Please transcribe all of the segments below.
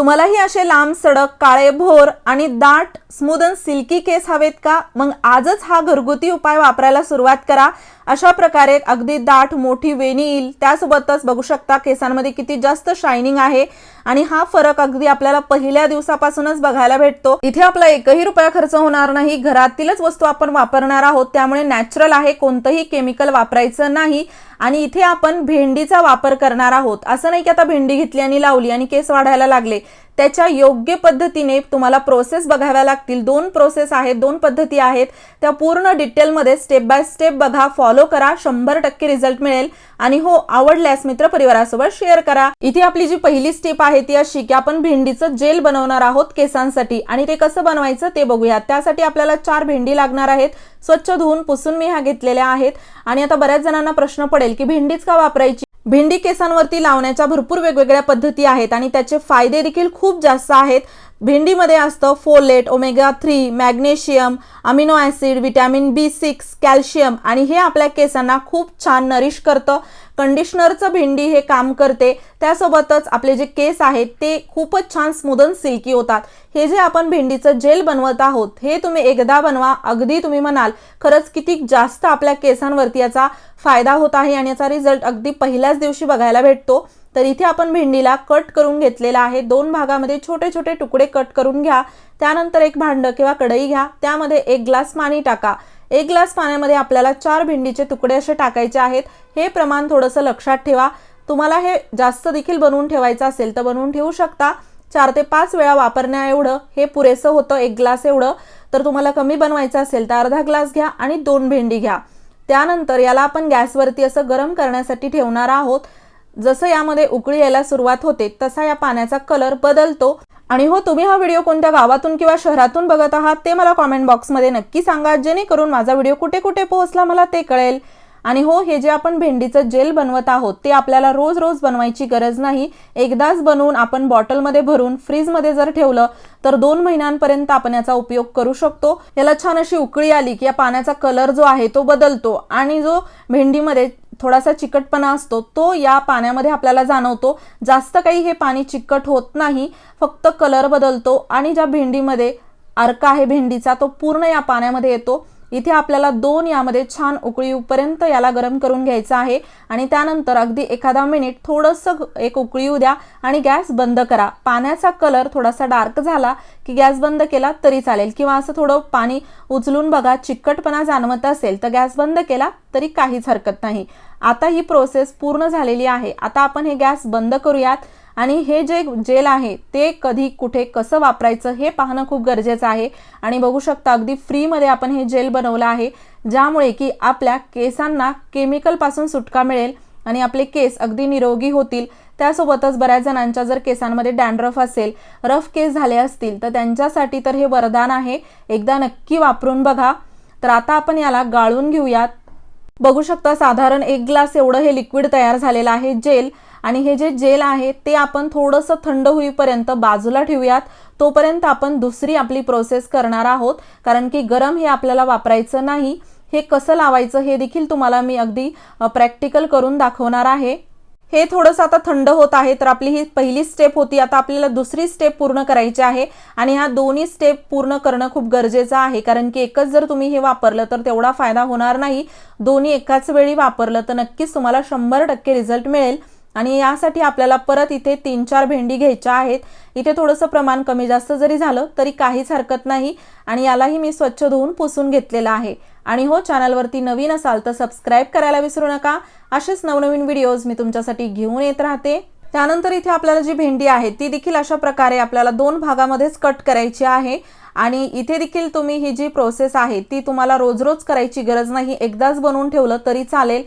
तुम्हालाही असे लांब सडक काळे भोर आणि दाट स्मूदन सिल्की केस हवेत का? मग आजच हा घरगुती उपाय वापरायला सुरुवात करा. अशा प्रकारे अगदी दाट मोठी वेणी येईल. त्यासोबतच बघू शकता केसांमध्ये किती जास्त शायनिंग आहे. आणि हा फरक अगदी आपल्याला पहिल्या दिवसापासूनच बघायला भेटतो. इथे आपला एकही रुपया खर्च होणार नाही. घरातीलच वस्तू आपण वापरणार आहोत. त्यामुळे नॅचरल आहे. कोणतंही केमिकल वापरायचं नाही. आणि इथे आपण भेंडीचा वापर करणार आहोत. असं नाही की आता भेंडी घेतली आणि लावली आणि केस वाढायला लागले. त्याच्या योग्य पद्धतीने तुम्हाला प्रोसेस बघाव्या लागतील. दोन प्रोसेस आहेत दोन पद्धती आहेत. त्या पूर्ण डिटेलमध्ये स्टेप बाय स्टेप बघा फॉलो करा शंभर टक्के रिझल्ट मिळेल. आणि हो आवडल्यास मित्र परिवारासोबत शेअर करा. इथे आपली जी पहिली स्टेप आहे ती अशी की आपण भेंडीचं जेल बनवणार आहोत केसांसाठी. आणि ते कसं बनवायचं ते बघूया. त्यासाठी आपल्याला चार भेंडी लागणार आहेत. स्वच्छ धुवून पुसून मी ह्या घेतलेल्या आहेत. आणि आता बऱ्याच जणांना प्रश्न पडेल की भेंडीच का वापरायची? भेंडी केसांवरती लावण्याच्या भरपूर वेगवेगळ्या पद्धती आहेत आणि त्याचे फायदे देखील खूप जास्त आहेत. भेंडीमध्ये असतं folate omega three magnesium amino acid vitamin B six calcium आणि हे आपल्या केसांना खूप छान नरिश करतं. कंडिशनरचं भेंडी हे काम करते. त्यासोबतच आपले जे केस आहेत ते खूपच छान स्मूदन सिल्की होतात. हे जे आपण भेंडीचं जेल बनवत आहोत हे तुम्ही एकदा बनवा अगदी तुम्ही म्हणाल खरंच किती जास्त आपल्या केसांवरती याचा फायदा होत आहे आणि याचा रिझल्ट अगदी पहिल्याच दिवशी बघायला भेटतो. तर इथे आपण भेंडीला कट करून घेतलेला आहे. दोन भागामध्ये छोटे छोटे तुकडे कट करून घ्या. त्यानंतर एक भांडं किंवा कढई घ्या. त्यामध्ये एक ग्लास पाणी टाका. एक ग्लास पाण्यामध्ये आपल्याला चार भेंडीचे तुकडे असे टाकायचे आहेत. हे प्रमाण थोडंसं लक्षात ठेवा. तुम्हाला हे जास्त देखील बनवून ठेवायचं असेल तर बनवून ठेवू शकता. चार ते पाच वेळा वापरण्या एवढं हे पुरेसं होतं एक ग्लास एवढं. तर तुम्हाला कमी बनवायचं असेल तर अर्धा ग्लास घ्या आणि दोन भेंडी घ्या. त्यानंतर याला आपण गॅसवरती असं गरम करण्यासाठी ठेवणार आहोत. जसं यामध्ये उकळी यायला सुरुवात होते तसा या पाण्याचा कलर बदलतो. आणि हो तुम्ही हा व्हिडिओ कोणत्या गावातून किंवा शहरातून बघत आहात ते मला कॉमेंट बॉक्समध्ये नक्की सांगा. जेणेकरून माझा व्हिडिओ कुठे कुठे पोहोचला मला ते कळेल. आणि हो हे जे आपण भेंडीचं जेल बनवत आहोत ते आपल्याला रोज रोज बनवायची गरज नाही. एकदाच बनवून आपण बॉटलमध्ये भरून फ्रीजमध्ये जर ठेवलं तर दोन महिन्यांपर्यंत आपण याचा उपयोग करू शकतो. याला छान अशी उकळी आली की या पाण्याचा कलर जो आहे तो बदलतो. आणि जो भेंडीमध्ये थोडासा चिकटपणा असतो तो या पाण्यामध्ये आपल्याला जाणवतो. जास्त काही हे पाणी चिकट होत नाही फक्त कलर बदलतो आणि ज्या भेंडीमध्ये अर्क आहे भेंडीचा तो पूर्ण या पाण्यामध्ये येतो. इथे आपल्याला दोन यामध्ये छान उकळी येऊपर्यंत याला गरम करून घ्यायचं आहे. आणि त्यानंतर अगदी एखादा मिनिट थोडंसं एक उकळी येऊ द्या आणि गॅस बंद करा. पाण्याचा कलर थोडासा डार्क झाला की गॅस बंद केला तरी चालेल. किंवा असं थोडं पाणी उचलून बघा चिकटपणा जाणवत असेल तर गॅस बंद केला तरी काहीच हरकत नाही. आता ही प्रोसेस पूर्ण झालेली आहे. आता आपण हे गॅस बंद करूयात. आणि हे जे जेल आहे ते कधी कुठे कसं वापरायचं हे पाहणं खूप गरजेचं आहे. आणि बघू शकता अगदी फ्रीमध्ये आपण हे जेल बनवलं आहे ज्यामुळे की आपल्या केसांना केमिकलपासून सुटका मिळेल आणि आपले केस अगदी निरोगी होतील. त्यासोबतच बऱ्याच जणांच्या जर केसांमध्ये डॅन्ड्रफ असेल रफ केस झाले असतील तर त्यांच्यासाठी तर हे वरदान आहे. एकदा नक्की वापरून बघा. तर आता आपण याला गाळून घेऊयात. बघू शकता साधारण एक ग्लास एवढं हे लिक्विड तयार झालेलं आहे जेल. आणि हे जे जेल आहे ते आपण थोडंसं थंड होईपर्यंत बाजूला ठेवूयात. तोपर्यंत आपण दुसरी आपली प्रोसेस करणार आहोत. कारण की गरम हे आपल्याला वापरायचं नाही. हे कसं लावायचं हे देखील तुम्हाला मी अगदी प्रॅक्टिकल करून दाखवणार आहे. हे थोडंसं आता थंड होत आहे तर आपली ही पहिली स्टेप होती. आता आपल्याला दुसरी स्टेप पूर्ण करायची आहे. आणि ह्या दोन्ही स्टेप पूर्ण करणं खूप गरजेचं आहे. कारण की एकच जर तुम्ही हे वापरलं तर तेवढा फायदा होणार नाही. दोन्ही एकाच वेळी वापरलं तर नक्कीच तुम्हाला शंभर टक्के रिझल्ट मिळेल. आणि यासाठी आपल्याला परत इथे तीन चार भेंडी घ्यायच्या आहेत. इथे थोडंसं प्रमाण कमी जास्त जरी झालं तरी काहीच हरकत नाही आणि यालाही मी स्वच्छ धुवून पुसून घेतलेलं आहे. आणि हो चॅनलवरती नवीन असाल तर सबस्क्राईब करायला विसरू नका. असेच नवनवीन व्हिडिओज मी तुमच्यासाठी घेऊन येत राहते. त्यानंतर इथे आपल्याला जी भेंडी आहे ती देखील अशा प्रकारे आपल्याला दोन भागामध्येच कट करायची आहे. आणि इथे देखील तुम्ही ही जी प्रोसेस आहे ती तुम्हाला रोज रोज करायची गरज नाही. एकदाच बनवून ठेवलं तरी चालेल.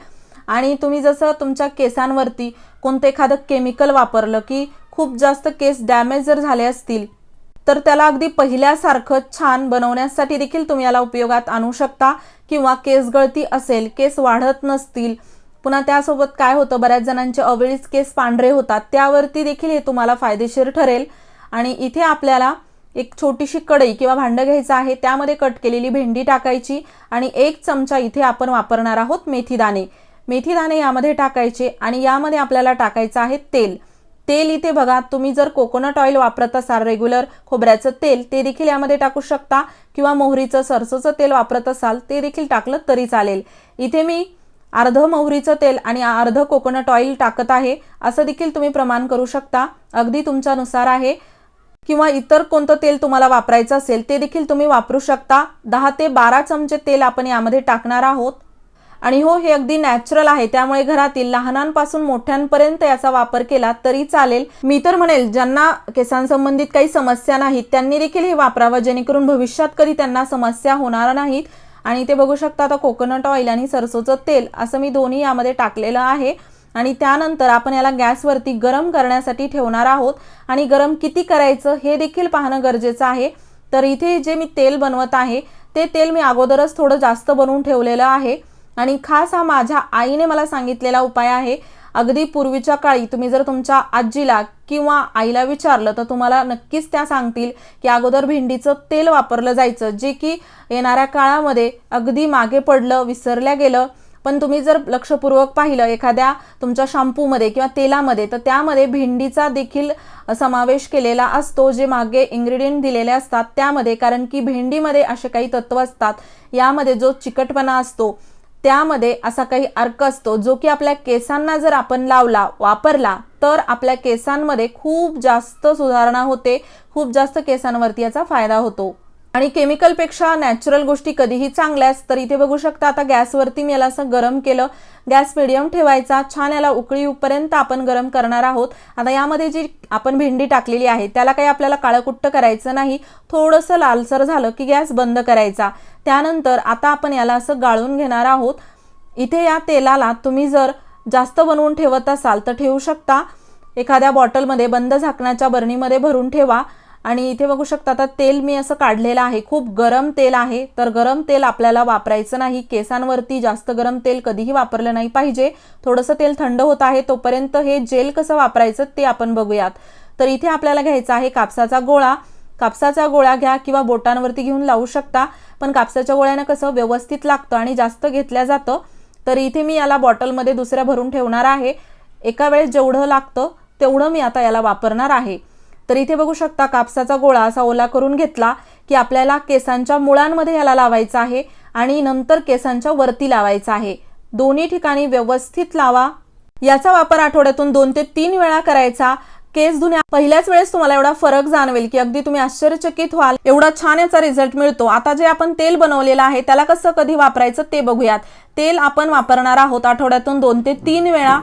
आणि तुम्ही जसं तुमच्या केसांवरती कोणतं एखादं केमिकल वापरलं की खूप जास्त केस डॅमेज जर झाले असतील तर त्याला अगदी पहिल्यासारखं छान बनवण्यासाठी देखील तुम्ही याला उपयोगात आणू शकता. किंवा केस गळती असेल केस वाढत नसतील पुन्हा त्यासोबत काय होतं बऱ्याच जणांचे अवेळीच केस पांढरे होतात त्यावरती देखील हे तुम्हाला फायदेशीर ठरेल. आणि इथे आपल्याला एक छोटीशी कढई किंवा भांडं घ्यायचं आहे त्यामध्ये कट केलेली भेंडी टाकायची आणि एक चमचा इथे आपण वापरणार आहोत मेथीदाणे. मेथी दाणे यामध्ये टाकायचे आणि यामध्ये आपल्याला टाकायचं आहे तेल. तेल इथे बघा तुम्ही जर कोकोनट ऑइल वापरत असाल रेग्युलर खोबऱ्याचं तेल ते देखील यामध्ये टाकू शकता. किंवा मोहरीचं सरसोचं तेल वापरत असाल ते देखील टाकलं तरी चालेल. इथे मी अर्ध मोहरीचं तेल आणि अर्ध कोकोनट ऑइल टाकत आहे. असं देखील तुम्ही प्रमाण करू शकता. अगदी तुमच्यानुसार आहे. किंवा इतर कोणतं तेल तुम्हाला वापरायचं असेल ते देखील तुम्ही वापरू शकता. दहा ते बारा चमचे तेल आपण यामध्ये टाकणार आहोत. आणि हो हे अगदी नॅचरल आहे. त्यामुळे घरातील लहानांपासून मोठ्यांपर्यंत याचा वापर केला तरी चालेल. मी तर म्हणेल ज्यांना केसांसंबंधित काही समस्या नाहीत त्यांनी देखील हे वापरावं जेणेकरून भविष्यात कधी त्यांना समस्या होणार नाहीत. आणि ते बघू शकता आता कोकोनट ऑइल आणि सरसोचं तेल असं मी दोन्ही यामध्ये टाकलेलं आहे. आणि त्यानंतर आपण याला गॅसवरती गरम करण्यासाठी ठेवणार आहोत. आणि गरम किती करायचं हे देखील पाहणं गरजेचं आहे. तर इथे जे मी तेल बनवत आहे ते तेल मी अगोदरच थोडं जास्त बनवून ठेवलेलं आहे. आणि खास हा माझ्या आईने मला सांगितलेला उपाय आहे. अगदी पूर्वीच्या काळी तुम्ही जर तुमच्या आजीला किंवा आईला विचारलं तर तुम्हाला नक्कीच त्या सांगतील की अगोदर भेंडीचं तेल वापरलं जायचं जे की येणाऱ्या काळामध्ये अगदी मागे पडलं विसरल्या गेलं. पण तुम्ही जर लक्षपूर्वक पाहिलं एखाद्या तुमच्या शॅम्पूमध्ये किंवा तेलामध्ये तर त्यामध्ये भेंडीचा देखील समावेश केलेला असतो जे मागे इन्ग्रेडियंट दिलेले असतात त्यामध्ये. कारण की भेंडीमध्ये असे काही तत्व असतात यामध्ये जो चिकटपणा असतो त्यामध्ये असा काही अर्क असतो जो की आपल्या केसांना जर आपण लावला वापरला तर आपल्या केसांमध्ये खूप जास्त सुधारणा होते खूप जास्त केसांवरती याचा फायदा होतो. आणि केमिकलपेक्षा नॅचरल गोष्टी कधीही चांगल्याच तर इथे बघू शकता आता गॅसवरती मी याला असं गरम केलं. गॅस मिडियम ठेवायचा छान याला उकळी येऊपर्यंत आपण गरम करणार आहोत. आता यामध्ये जी आपण भेंडी टाकलेली आहे त्याला काही आपल्याला काळकुट्ट करायचं नाही. थोडंसं लालसर झालं की गॅस बंद करायचा. त्यानंतर आता आपण याला असं गाळून घेणार आहोत. इथे या तेलाला तुम्ही जर जास्त बनवून ठेवत असाल तर ठेवू शकता. एखाद्या बॉटलमध्ये बंद झाकणाच्या बरणीमध्ये भरून ठेवा. आणि इथे बघू शकता आता तेल मी असं काढलेलं आहे. खूप गरम तेल आहे. तर गरम तेल आपल्याला वापरायचं नाही. केसांवरती जास्त गरम तेल कधीही वापरलं नाही पाहिजे. थोडंसं तेल थंड होत आहे तोपर्यंत हे जेल कसं वापरायचं ते आपण बघूयात. तर इथे आपल्याला घ्यायचा आहे कापसाचा गोळा. कापसाचा गोळा घ्या किंवा बोटांवरती घेऊन लावू शकता. पण कापसाच्या गोळ्यानं कसं व्यवस्थित लागतं आणि जास्त घेतल्या जातं. तर इथे मी याला बॉटलमध्ये दुसऱ्या भरून ठेवणार आहे. एका वेळेस जेवढं लागतं तेवढं मी आता याला वापरणार आहे. तर इथे बघू शकता कापसाचा गोळा असा ओला करून घेतला की आपल्याला केसांच्या मुळांमध्ये याला लावायचा आहे आणि नंतर केसांच्या वरती लावायचा आहे. दोन्ही ठिकाणी व्यवस्थित लावा. याचा वापर आठवड्यातून दोन ते तीन वेळा करायचा. केस धुण्या पहिल्याच वेळेस तुम्हाला एवढा फरक जाणवेल की अगदी तुम्ही आश्चर्यचकित व्हाल. एवढा छान याचा रिझल्ट मिळतो. आता जे आपण तेल बनवलेलं आहे त्याला कसं कधी वापरायचं ते बघूयात. तेल आपण वापरणार आहोत आठवड्यातून दोन ते तीन वेळा.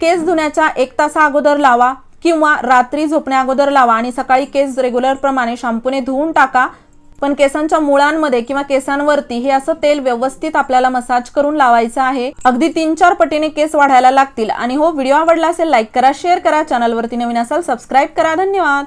केस धुण्याच्या एक तासा अगोदर लावा. किंवा रात्री झोपण्या अगोदर लावा आणि सकाळी केस रेग्युलर प्रमाणे शॅम्पूने धुवून टाका. पण केसांच्या मुळांमध्ये किंवा केसांवरती हे असं तेल व्यवस्थित आपल्याला मसाज करून लावायचं आहे. अगदी तीन चार पटीने केस वाढायला लागतील. आणि हो व्हिडिओ आवडला असेल लाईक करा शेअर करा. चॅनलवरती नवीन असाल सबस्क्राईब करा. धन्यवाद.